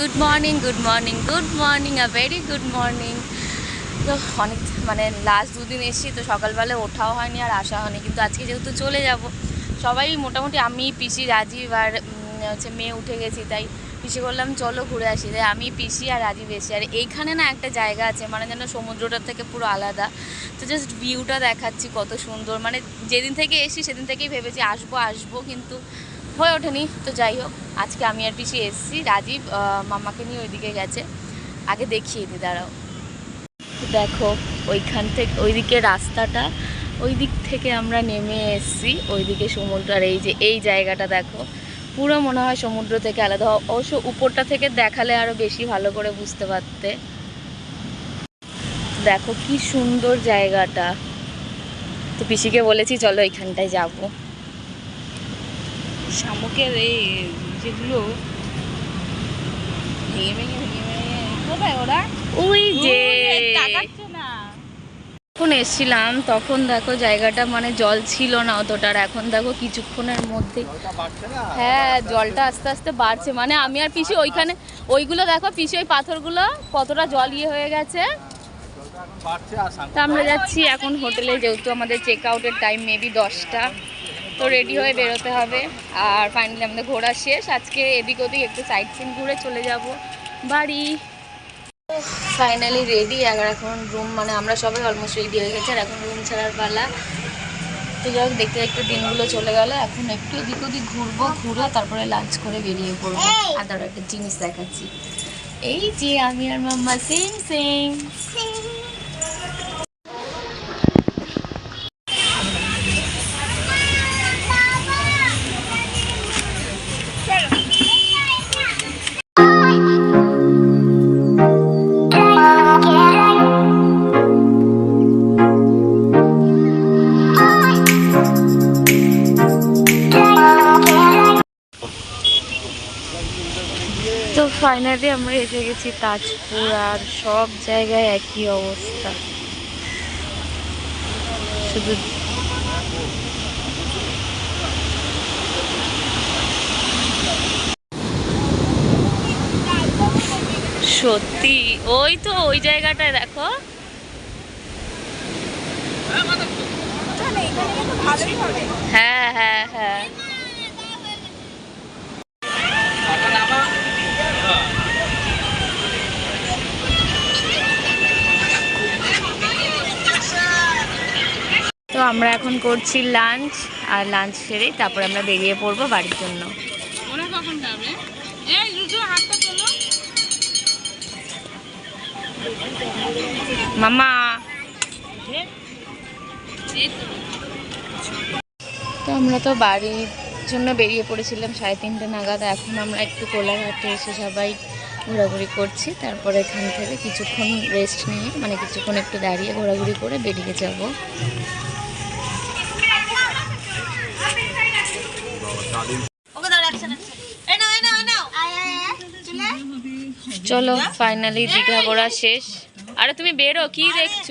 Good morning good morning good morning a very good morning তো অনেক মানে last দুদিন এসেছি, তো সকালবেলা ওঠাও হয়নি আর আসা হয়নি, কিন্তু আজকে যেহেতু চলে যাব, সবাই মোটামুটি আমি, পিসি, রাজীব আর হচ্ছে মেয়ে উঠে গেছি, তাই পিসি বললাম, চলো ঘুরে আসি। তাই আমি, পিসি আর রাজীব এসি আর এইখানে না একটা জায়গা আছে মানে যেন সমুদ্রটার থেকে পুরো আলাদা। তো জাস্ট ভিউটা দেখাচ্ছি কত সুন্দর। মানে যেদিন থেকে এসি সেদিন থেকেই ভেবেছি আসব আসব, কিন্তু হয়ে ওঠেনি। তো যাই হোক, আজকে আমি আর পিসি এসেছি, রাজীব মামাকে নিয়ে ওইদিকে গেছে। আগে দেখিয়ে দিই দাঁড়াও। দেখো, ওইখান থেকে, ওইদিকে রাস্তাটা ওই দিক থেকে আমরা নেমে এসেছি। ওইদিকে সমুদ্র আর এই যে, এই জায়গাটা দেখো। পুরো মনে হয় সমুদ্র থেকে আলাদা। অবশ্য উপরটা থেকে দেখালে আরও বেশি ভালো করে বুঝতে পারতে। দেখো কি সুন্দর জায়গাটা। তো পিসিকে বলেছি, চলো এইখানটায় যাব। শামুকের এই যেগুলো ভেঙে ভেঙে ভেঙে ভেঙে কোথায় ওরা? ওই যে যখন এসছিলাম তখন দেখো জায়গাটা মানে জল ছিল না অতটা আর এখন দেখো কিছুক্ষণের মধ্যে। হ্যাঁ জলটা আস্তে আস্তে বাড়ছে। মানে আমি আর পিসি ওইখানে ওইগুলো দেখো পিসি ওই পাথরগুলো কতটা জল ইয়ে হয়ে গেছে। তা আমরা যাচ্ছি এখন হোটেলে যেহেতু আমাদের চেক আউটের টাইম মেবি দশটা। তো রেডি হয়ে বেরোতে হবে। আর ফাইনালি আমাদের ঘোরা শেষ। আজকে এদিক ওদিক একটু সাইড সিন ঘুরে চলে যাব। বাড়ি। ফাইনালি রেডি আর এখন রুম মানে আমরা সবাই অলমোস্ট রেডি হয়ে গেছে। আর এখন রুম ছাড়ার পালা। তো যাই হোক, দেখতে দেখতে দিনগুলো চলে গেল। এখন একটু এদিক ওদিক ঘুরবো, ঘুরে তারপরে লাঞ্চ করে বেরিয়ে পড়ব। আর একটা জিনিস দেখাচ্ছি। এই যে আমি আর মাম্মা সেম সেম তো ফাইনালি আমরা এসে গেছি তাজপুর আর সব জায়গায় একই অবস্থা। শুধু সত্যি, ওই তো ওই জায়গাটায় দেখো। হ্যাঁ হ্যাঁ হ্যাঁ। আমরা এখন করছি লাঞ্চ আর লাঞ্চ সেরেই তারপরে আমরা বেরিয়ে পড়ব বাড়ির জন্য। মামা তো। তো আমরা তো বাড়ির জন্য বেরিয়ে পড়েছিলাম সাড়ে তিনটে নাগাদ। এখন আমরা একটু কোলাঘাটে এসে সবাই ঘোরাঘুরি করছি। তারপরে এখান থেকে কিছুক্ষণ রেস্ট নিয়ে মানে কিছুক্ষণ একটু দাঁড়িয়ে ঘোরাঘুরি করে বেরিয়ে যাব। চলো ফাইনালি দীঘা ঘোরা শেষ। আরে তুমি বেরো কি দেখছ?